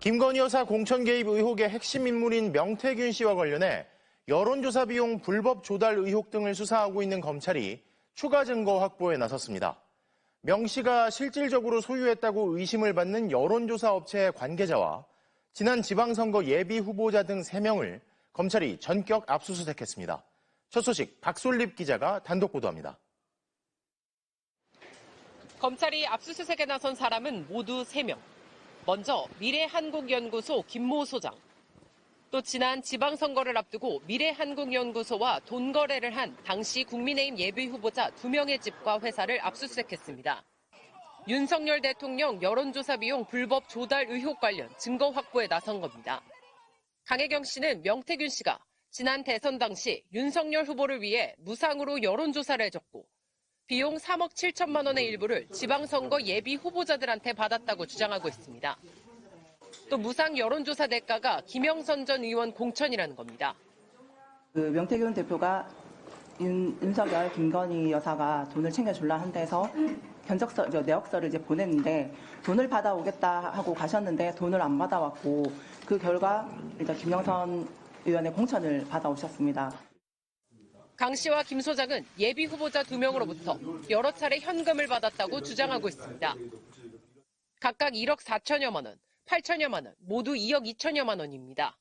김건희 여사 공천 개입 의혹의 핵심 인물인 명태균 씨와 관련해 여론조사 비용 불법 조달 의혹 등을 수사하고 있는 검찰이 추가 증거 확보에 나섰습니다. 명 씨가 실질적으로 소유했다고 의심을 받는 여론조사 업체의 관계자와 지난 지방선거 예비 후보자 등 3명을 검찰이 전격 압수수색했습니다. 첫 소식 박솔립 기자가 단독 보도합니다. 검찰이 압수수색에 나선 사람은 모두 3명. 먼저 미래한국연구소 김모 소장. 또 지난 지방선거를 앞두고 미래한국연구소와 돈 거래를 한 당시 국민의힘 예비 후보자 2명의 집과 회사를 압수수색했습니다. 윤석열 대통령 여론조사 비용 불법 조달 의혹 관련 증거 확보에 나선 겁니다. 강혜경 씨는 명태균 씨가 지난 대선 당시 윤석열 후보를 위해 무상으로 여론조사를 해줬고 비용 3억 7천만 원의 일부를 지방선거 예비 후보자들한테 받았다고 주장하고 있습니다. 또 무상 여론조사 대가가 김영선 전 의원 공천이라는 겁니다. 그 명태균 대표가 윤, 윤석열, 김건희 여사가 돈을 챙겨줄라 한 데서 견적서, 저 내역서를 이제 보냈는데 돈을 받아오겠다 하고 가셨는데 돈을 안 받아왔고 그 결과 일단 김영선 의원의 공천을 받아오셨습니다. 강 씨와 김 소장은 예비 후보자 두 명으로부터 여러 차례 현금을 받았다고 주장하고 있습니다. 각각 1억 4천여만 원, 8천여만 원, 모두 2억 2천여만 원입니다.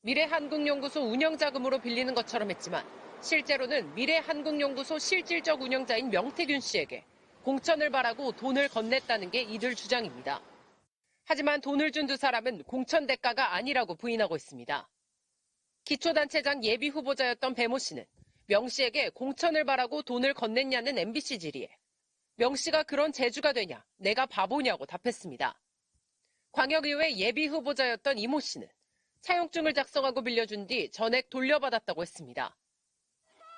미래한국연구소 운영자금으로 빌리는 것처럼 했지만 실제로는 미래한국연구소 실질적 운영자인 명태균 씨에게 공천을 바라고 돈을 건넸다는 게 이들 주장입니다. 하지만 돈을 준 두 사람은 공천 대가가 아니라고 부인하고 있습니다. 기초단체장 예비 후보자였던 배모 씨는 명 씨에게 공천을 바라고 돈을 건넸냐는 MBC 질의에 명 씨가 그런 재주가 되냐, 내가 바보냐고 답했습니다. 광역의회 예비 후보자였던 이모 씨는 차용증을 작성하고 빌려준 뒤 전액 돌려받았다고 했습니다.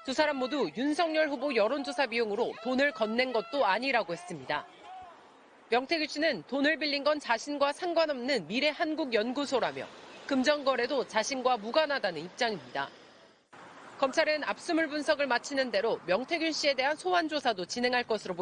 두 사람 모두 윤석열 후보 여론조사 비용으로 돈을 건넨 것도 아니라고 했습니다. 명태규 씨는 돈을 빌린 건 자신과 상관없는 미래한국연구소라며 금전거래도 자신과 무관하다는 입장입니다. 검찰은 압수물 분석을 마치는 대로 명태균 씨에 대한 소환 조사도 진행할 것으로 보입니다.